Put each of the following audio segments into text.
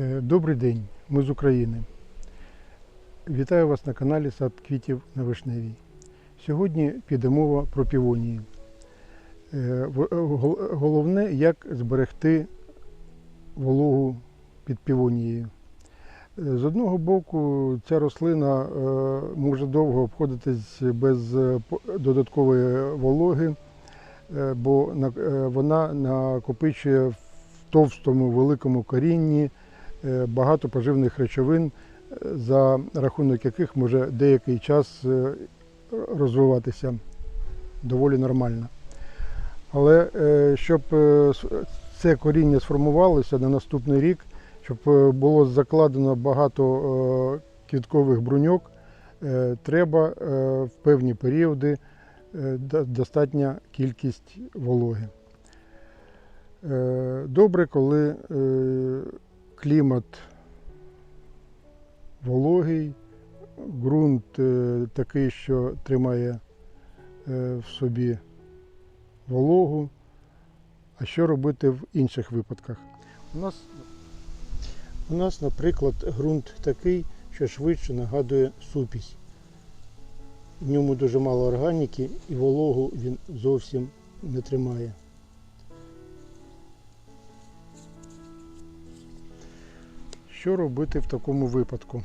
Е, Добрий день, ми з України. Вітаю вас на каналі Сад квітів на Вишневій. Сьогодні піде мова про півонії. Е, е, гол- Головне, як зберегти вологу під півонією. З одного боку, ця рослина може довго обходитись без додаткової вологи, бо вона накопичує в товстому великому корінні багато поживних речовин, е, за рахунок яких може деякий час е, розвиватися доволі нормально. Але е, щоб е, це коріння сформувалося на наступний рік, щоб е, було закладено багато е, квіткових бруньок, е, треба е, в певні періоди е, достатня кількість вологи. Е, Добре, коли е, клімат вологий, ґрунт е, такий, що тримає е, в собі вологу. А що робити в інших випадках? У нас, у нас, наприклад, ґрунт такий, що швидше нагадує супісь. В ньому дуже мало органіки і вологу він зовсім не тримає. Що робити в такому випадку?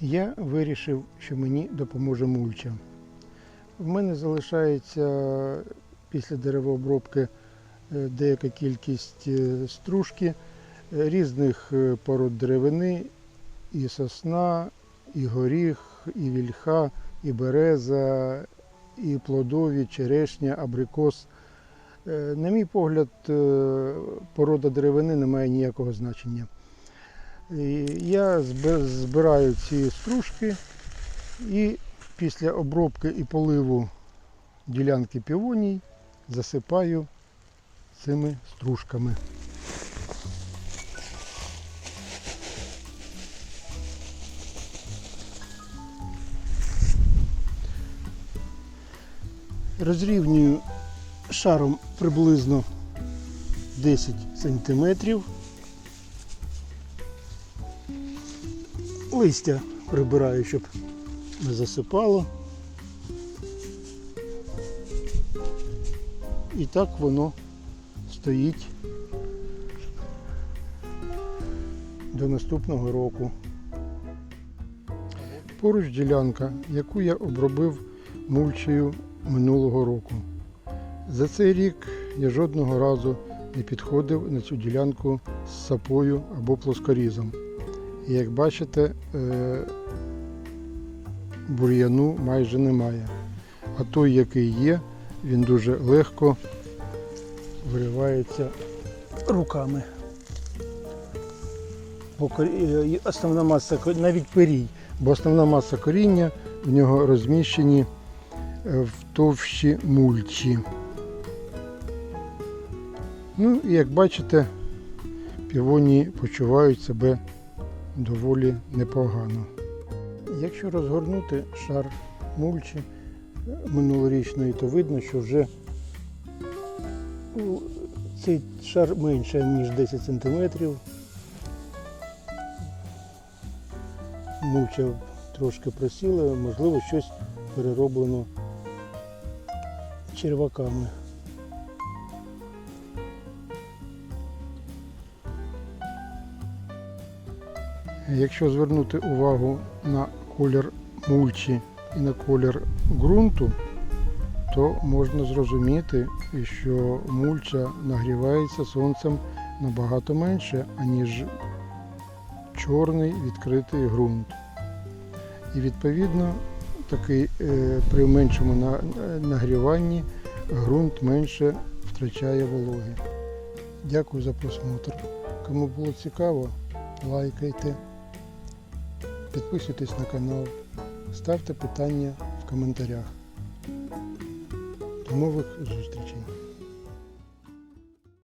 Я вирішив, що мені допоможе мульча. В мене залишається після деревообробки е, деяка кількість е, стружки е, різних пород деревини, і сосна, і горіх, і вільха, і береза, і плодові, черешня, абрикос. Е, На мій погляд, е, порода деревини не має ніякого значення. Я збираю ці стружки і після обробки і поливу ділянки півоній засипаю цими стружками. Розрівнюю шаром приблизно 10 сантиметрів. Листя прибираю, щоб не засипало. І так воно стоїть до наступного року. Поруч ділянка, яку я обробив мульчею минулого року. За цей рік я жодного разу не підходив на цю ділянку з сапою або плоскорізом. І як бачите, е, бур'яну майже немає. А той, який є, він дуже легко виривається руками. Бо е, основна маса, навіть перій, бо основна маса коріння в нього розміщені е, в товщі мульчі. Ну і як бачите, півонії почувають себе доволі непогано. Якщо розгорнути шар мульчі е, минулорічної, то видно, що вже цей шар менше, ніж 10 см. Мульча трошки просіла, можливо, щось перероблено черваками. Якщо звернути увагу на колір мульчі і на колір ґрунту, то можна зрозуміти, що мульча нагрівається сонцем набагато менше, аніж чорний відкритий ґрунт. І відповідно такий, е, при меншому нагріванні ґрунт менше втрачає вологи. Дякую за просмотр. Кому було цікаво, лайкайте, підписуйтесь на канал, ставте питання в коментарях. До нових зустрічей!